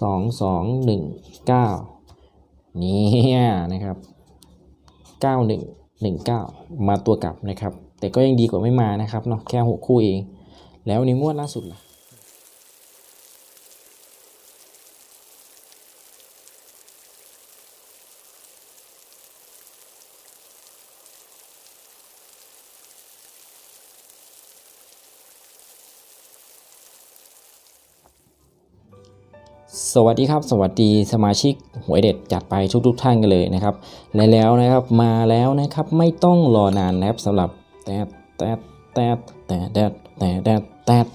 สองสองหนึ่งเก้าเนี่ยนะครับเก้าหนึ่งหนึ่งเก้ามาตัวกลับนะครับ แต่ก็ยังดีกว่าไม่มานะครับเนาะแค่หกคู่เอง แล้วในงวดล่าสุดล่ะ สวัสดีครับ สวัสดีสมาชิกหวยเด็ดจัดไปทุกๆท่านกันเลยนะครับและแล้วนะครับมาแล้วนะครับไม่ต้องรอนานนะครับสำหรับแตดแตดแตดแตดแตดแตดแตดแตด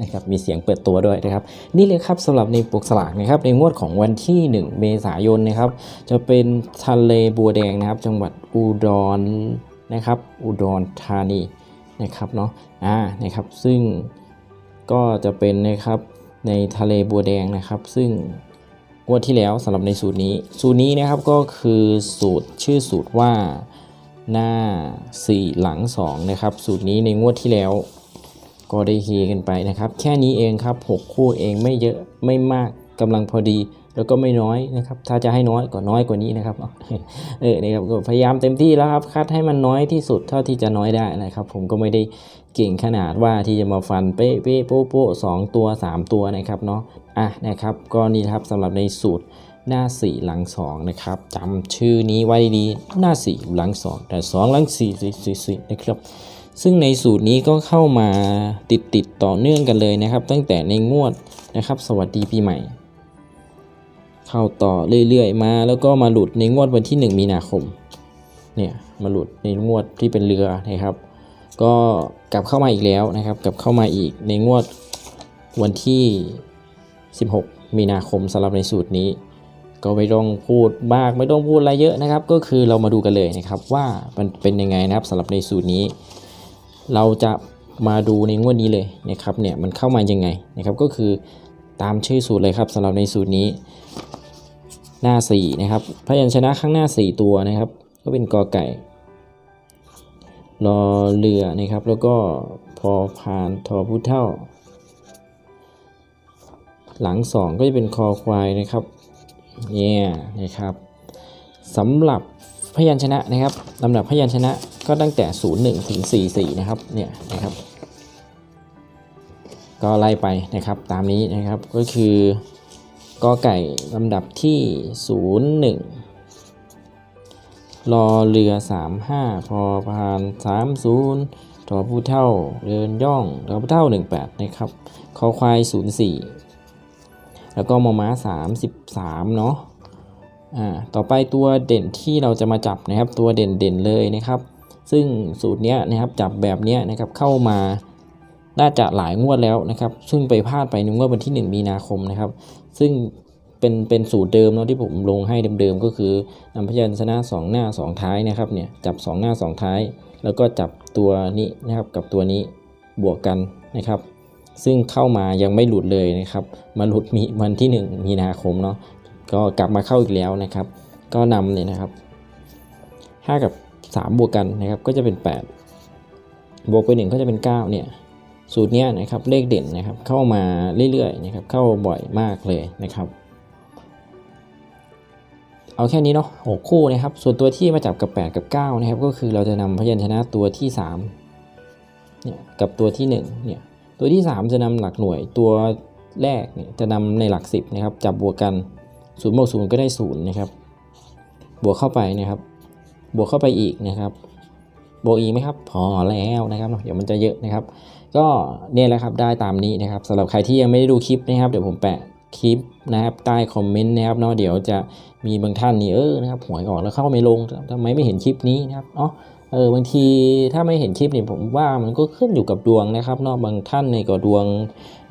นะครับมีเสียงเปิดตัวด้วยนะครับ นี่เลยครับสำหรับในปกสลากนะครับในงวดของวันที่ 1 เมษายนนะครับ จะเป็นทะเลบัวแดงนะครับ จังหวัดอุดรนะครับ อุดรธานีนะครับเนาะอ่านะครับซึ่งก็จะเป็นนะครับ ในทะเลบัวแดงนะครับ ซึ่งงวดที่แล้วสำหรับในสูตรนี้ สูตรนี้นะครับก็คือสูตรชื่อสูตรว่าหน้า 4 หลัง 2 นะครับ สูตรนี้ในงวดที่แล้ว ก็ได้เฮกันไปนะครับ แค่นี้เองครับ 6 คู่เองไม่เยอะไม่มากกำลังพอดี แล้วก็ไม่น้อยนะครับ ถ้าจะให้น้อยก็น้อยกว่านี้นะครับ เออนะครับก็พยายามเต็มที่แล้วครับ คัดให้มันน้อยที่สุดเท่าที่จะน้อยได้นะครับ ผมก็ไม่ได้เก่งขนาดว่าที่จะมาฟันเป๊ะเป๊ะโป๊ะโป๊ะสองตัว 3 ตัวนะครับเนาะ อะนะครับก็นี่ครับสำหรับในสูตรหน้า 4 หลัง 2 นะครับจำชื่อนี้ไว้ดีหน้า 4 หลัง 2 แต่ 2 หลัง4 4 4นะครับ ซึ่งในสูตรนี้ก็เข้ามาติดติดต่อเนื่องกันเลยนะครับ ตั้งแต่ในงวดนะครับ สวัสดีปีใหม่ เข้าต่อเรื่อยๆมา แล้วก็มาหลุดในงวดวันที่ 1 มีนาคมเนี่ยมาหลุดในงวดที่เป็นเรือนะครับ ก็กลับเข้ามาอีกแล้วนะครับ กลับเข้ามาอีกในงวดวันที่ 16 มีนาคมสำหรับในสูตรนี้ ก็ไม่ต้องพูดมากไม่ต้องพูดอะไรเยอะนะครับ ก็คือเรามาดูกันเลยนะครับว่ามันเป็นยังไงนะครับสำหรับในสูตรนี้ เราจะมาดูในงวดนี้เลยนะครับเนี่ยมันเข้ามายังไงนะครับก็คือตามชื่อสูตรเลยครับสำหรับในสูตรนี้ หน้า 4 นะครับพยัญชนะข้างหน้า 4 ตัวนะครับ ก็เป็นกอไก่รอเรือนะครับ แล้วก็พอพานทอผู้เท่า หลัง 2 ก็จะเป็นคอควายนะครับเนี่ยนะครับสำหรับพยัญชนะนะครับลำดับพยัญชนะก็ตั้งแต่ 01 ถึง 44 นะครับเนี่ยนะครับ ก็ไล่ไปนะครับตามนี้นะครับก็คือ กอไก่ลำดับที่ 01รอเรือ 35 พอพาน 30ทอผู้เท่าเดินย่องทอผู้เท่า 18 นะครับคอควาย 04 แล้วก็มอม้า 33 เนาะอ่าต่อไปตัวเด่นที่เราจะมาจับนะครับตัวเด่นเด่นเลยนะครับ ซึ่งสูตรเนี้ยนะครับจับแบบเนี้ยนะครับเข้ามาน่าจะหลายงวดแล้วนะครับ ซึ่งไปพลาดไปในงวดวันที่ 1 มีนาคมนะครับ ซึ่งเป็นเป็นสูตรเดิมเนาะที่ผมลงให้เดิมๆก็คือนำพยัญชนะ 2 หน้า 2 ท้ายนะครับเนี่ยจับ 2 หน้า 2 ท้าย แล้วก็จับตัวนี้นะครับกับตัวนี้บวกกันนะครับ ซึ่งเข้ามายังไม่หลุดเลยนะครับมาหลุดมีวันที่ 1 มีนาคมเนาะก็กลับมาเข้าอีกแล้วนะครับ ก็นำเนี่ยนะครับ 5 กับ 3 บวกกันนะครับก็จะเป็น 8 บวกไป1ก็จะเป็น 9 เนี่ย สูตรนี้นะครับเลขเด่นนะครับเข้ามาเรื่อยๆนะครับเข้าบ่อยมากเลยนะครับ เอาแค่นี้เนาะหกคู่นะครับส่วนตัวที่มาจับกับ 8 กับ 9 นะครับ ก็คือเราจะนำพยัญชนะตัวที่3เนี่ยกับตัวที่1เนี่ยตัวที่ 3 จะนำหลักหน่วยตัวแรกเนี่ยจะนำในหลัก 10นะครับจับบวกกัน0บวก0ก็ได้0นะครับบวกเข้าไปนะครับ บวกเข้าไปอีกนะครับ บวกอีกไหมครับพอแล้วนะครับเดี๋ยวมันจะเยอะนะครับ ก็เนี่ยแหละครับได้ตามนี้นะครับสำหรับใครที่ยังไม่ได้ดูคลิปนะครับเดี๋ยวผมแปะคลิปนะครับใต้คอมเมนต์นะครับเนาะเดี๋ยวจะมีบางท่านนี่เออนะครับหวยออกแล้วเข้าไม่ลงทำไมไม่เห็นคลิปนี้นะครับเนาะเออบางทีถ้าไม่เห็นคลิปเนี่ยผมว่ามันก็ขึ้นอยู่กับดวงนะครับเนาะบางท่านเนี่ยก็ดวง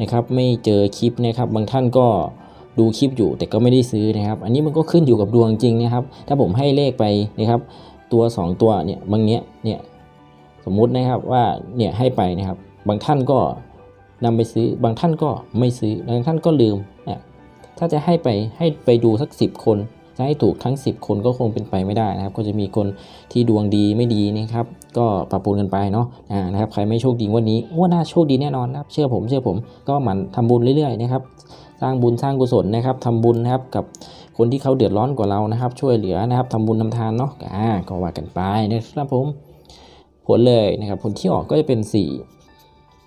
นะครับไม่เจอคลิปนะครับบางท่านก็ดูคลิปอยู่แต่ก็ไม่ได้ซื้อนะครับ อันนี้มันก็ขึ้นอยู่กับดวงจริงนะครับ ถ้าผมให้เลขไปนะครับ ตัว 2 ตัวเนี่ยบางเนี้ยเนี่ยสมมุตินะครับว่าเนี่ยให้ไปนะครับ บางท่านก็นำไปซื้อบางท่านก็ไม่ซื้อบางท่านก็ลืมเนี่ยถ้าจะให้ไปให้ไปดูสัก 10 คนจะให้ถูกทั้ง 10 คนก็คงเป็นไปไม่ได้นะครับ ก็จะมีคนที่ดวงดีไม่ดีนะครับ ก็ปรับปรุงกันไปเนาะนะครับ ใครไม่โชคดีวันนี้ว่าน่าโชคดีแน่นอนนะครับ เชื่อผมเชื่อผมก็หมั่นทำบุญเรื่อยๆนะครับ สร้างบุญสร้างกุศลนะครับทำบุญนะครับกับคนที่เขาเดือดร้อนกว่าเรานะครับ ช่วยเหลือนะครับทำบุญทำทานเนาะอ่าก็ว่ากันไปนะครับผมผลเลยนะครับ ผลที่ออกก็จะเป็น 4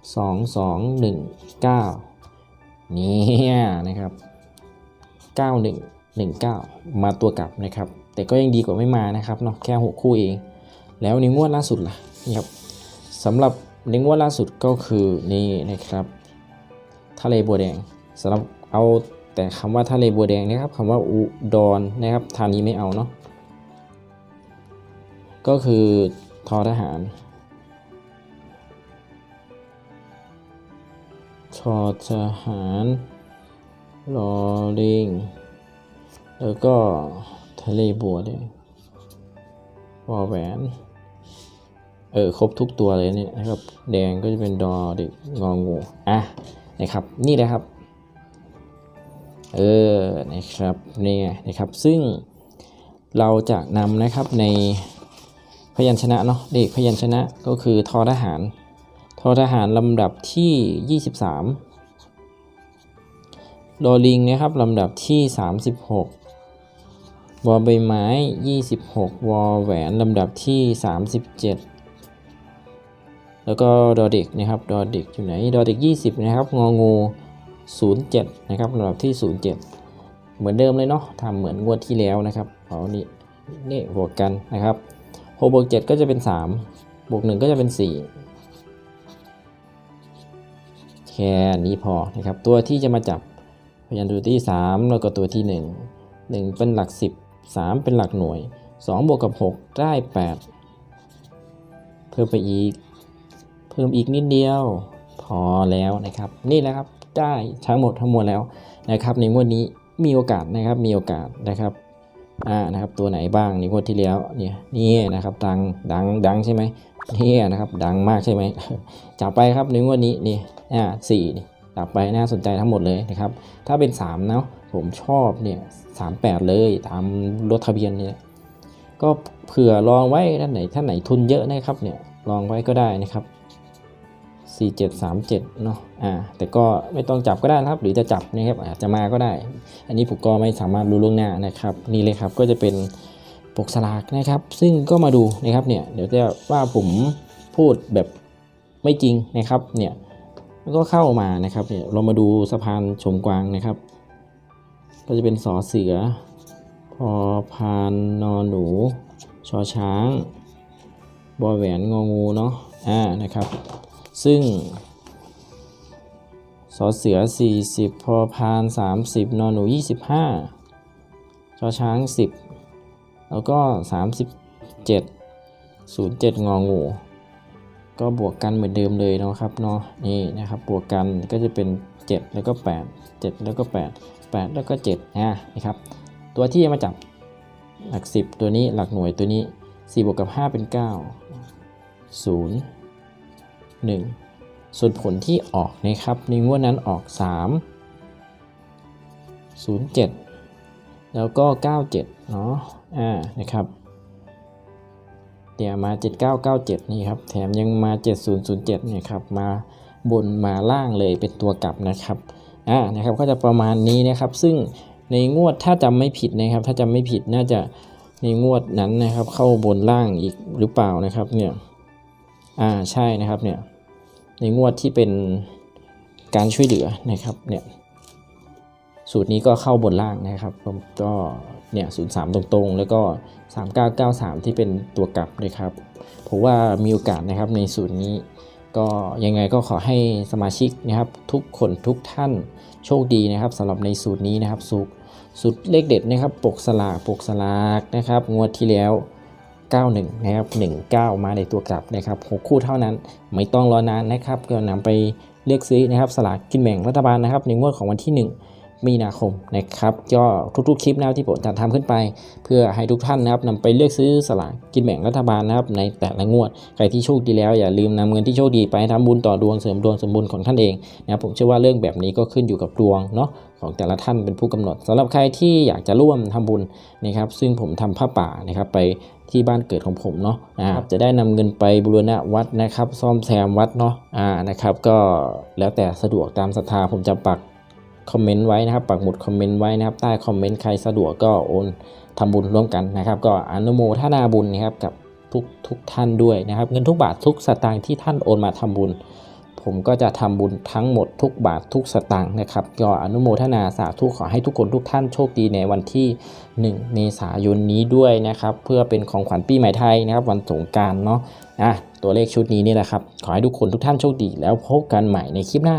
2 2 1 9 เนี่ยนะครับ 91 19 มาตัวกลับนะครับ แต่ก็ยังดีกว่าไม่มานะครับเนาะแค่ 6 คู่เอง แล้วในงวดล่าสุดล่ะนี่ครับสำหรับในงวดล่าสุดก็คือนี่นะครับทะเลบัวแดงสำหรับเอาแต่คำว่าทะเลบัวแดงนะครับคำว่าอุดรนะครับทานี้ไม่เอาเนาะก็คือทอทหาร ทอทหารลอลิง แล้วก็ทะเลบัวแดงวอแหวน เออ ครบทุกตัวเลยเนี่ยนะครับ แดงก็จะเป็นดอเด็กงองู อะ นะครับ นี่นะครับ เออ นะครับ นี่ไงนะครับ ซึ่งเราจะนำนะครับในพยัญชนะเนาะ เด็กพยัญชนะก็คือทอทหาร ทอทหารลำดับที่ 23 ดอลิงนะครับลำดับที่ 36วอใบไม้ 26วอแหวนลำดับที่ 37 แล้วก็ดอเด็กนะครับดอเด็กอยู่ไหนดอเด็ก 20 นะครับงองู07 นะครับลำดับที่ 07 เหมือนเดิมเลยเนาะทำเหมือนงวดที่แล้วนะครับเอานี่นี่บวกกันนะครับ6บวก7ก็จะเป็น 3 บวก 1 ก็จะเป็น 4 แค่นี้พอนะครับตัวที่จะมาจับพยัญชนะตัวที่ 3 แล้วก็ตัวที่ 1 1 เป็นหลัก 10 3 เป็นหลักหน่วย 2 บวกกับ 6 ได้ 8 เพิ่มไปอีก เพิ่มอีกนิดเดียวพอแล้วนะครับ นี่แหละครับได้ทั้งหมดทั้งมวลแล้วนะครับ ในงวดนี้มีโอกาสนะครับมีโอกาสนะครับอ่านะครับตัวไหนบ้างในงวดที่แล้วเนี่ยนี่นะครับดังดังดังใช่ไหม นี่นะครับ ดังมากใช่ไหมจับไปครับในงวดนี้นี่อ่าสี่นี่จับไปน่าสนใจทั้งหมดเลยนะครับ ถ้าเป็น3เนาะผมชอบเนี่ยสามแปดเลยตามรถทะเบียนเนี่ยก็เผื่อลองไว้ท่านไหนท่านไหนทุนเยอะนะครับเนี่ยลองไว้ก็ได้นะครับ4737เนาะ อ่า แต่ก็ไม่ต้องจับก็ได้นะครับ หรือจะจับนะครับอาจจะมาก็ได้ อันนี้ผมก็ไม่สามารถรู้ล่วงหน้านะครับ นี่เลยครับก็จะเป็น ปกสลากนะครับ ซึ่งก็มาดูนะครับเนี่ยเดี๋ยวจะว่าผมพูดแบบไม่จริงนะครับเนี่ยแล้วก็เข้ามานะครับเนี่ยเรามาดูสะพานชมกวางนะครับ ก็จะเป็นสอเสือ พอพานนอนหนู ชอช้าง บอแหวนงองูเนาะอ่านะครับ ซึ่งสอเสือ 40 พอพาน 30 นอนหนู 25 ชอช้าง 10 แล้วก็ 37 07 งองู ก็บวกกันเหมือนเดิมเลยเนาะครับเนาะนี่นะครับบวกกันก็จะเป็น 7 แล้วก็ 8 7 แล้วก็ 8 8 แล้วก็7นะนะครับตัวที่จะมาจับหลัก 10 ตัวนี้หลักหน่วยตัวนี้ 4 บวกกับ 5 เป็น 9 0 1 ส่วนผลที่ออกนะครับในงวดนั้นออก 3 0 7 แล้วก็ 97 เนาะอ่านะครับเดี๋ยวมา 7997 นี่ครับ แถมยังมา 7007เนี่ยครับ มาบนมาล่างเลยเป็นตัวกลับนะครับ อ่า นะครับ ก็จะประมาณนี้นะครับ ซึ่งในงวดถ้าจำไม่ผิดนะครับ ถ้าจำไม่ผิดน่าจะในงวดนั้นนะครับ เข้าบนล่างอีกหรือเปล่านะครับ เนี่ย อ่า ใช่นะครับ เนี่ย ในงวดที่เป็นการช่วยเหลือนะครับ เนี่ย สูตรนี้ก็เข้าบนล่างนะครับผมก็เนี่ยศูนย์สามตรงๆ แล้วก็ 3993 ที่เป็นตัวกลับนะครับผมว่ามีโอกาสนะครับในสูตรนี้ ก็ยังไงก็ขอให้สมาชิกนะครับ ทุกคนทุกท่านโชคดีนะครับสำหรับในสูตรนี้นะครับสูตรสูตรเลขเด็ดนะครับ ปกสลากปกสลากนะครับ งวดที่แล้ว 91 นะครับ 19 มาในตัวกลับนะครับ6คู่เท่านั้นไม่ต้องรอนานนะครับก็นำไปเลือกซื้อนะครับ สลากกินแบ่งรัฐบาลนะครับในงวดของวันที่ 1 มีนาคมนะครับก็ทุกๆคลิปนะครับที่ผมจะทำขึ้นไป เพื่อให้ทุกท่านนะครับนำไปเลือกซื้อสลากกินแบ่งรัฐบาลนะครับในแต่ละงวดใครที่โชคดีแล้วอย่าลืมนำเงินที่โชคดีไปทำบุญต่อดวงเสริมดวงสมบูรณ์ของท่านเองนะครับผมเชื่อว่าเรื่องแบบนี้ก็ขึ้นอยู่กับดวงเนาะของแต่ละท่านเป็นผู้กำหนดสำหรับใครที่อยากจะร่วมทำบุญนะครับ ซึ่งผมทำผ้าป่านะครับไปที่บ้านเกิดของผมเนาะนะครับจะได้นำเงินไปบูรณะวัดนะครับ ซ่อมแซมวัดเนาะอ่านะครับ ก็แล้วแต่สะดวกตามศรัทธาผมจะปัก คอมเมนต์ไว้นะครับ ปักหมุดคอมเมนต์ไว้นะครับ ใต้คอมเมนต์ใครสะดวกก็โอนทำบุญร่วมกันนะครับ ก็อนุโมทนาบุญนะครับกับทุกทุกท่านด้วยนะครับ เงินทุกบาททุกสตางค์ที่ท่านโอนมาทำบุญ ผมก็จะทำบุญทั้งหมดทุกบาททุกสตางค์นะครับ ก็อนุโมทนาสาธุขอให้ทุกคนทุกท่านโชคดีในวันที่ 1 เมษายนนี้ด้วยนะครับ เพื่อเป็นของขวัญปีใหม่ไทยนะครับ วันสงการเนาะอะตัวเลขชุดนี้นี่แหละครับ ขอให้ทุกคนทุกท่านโชคดี แล้วพบกันใหม่ในคลิปหน้า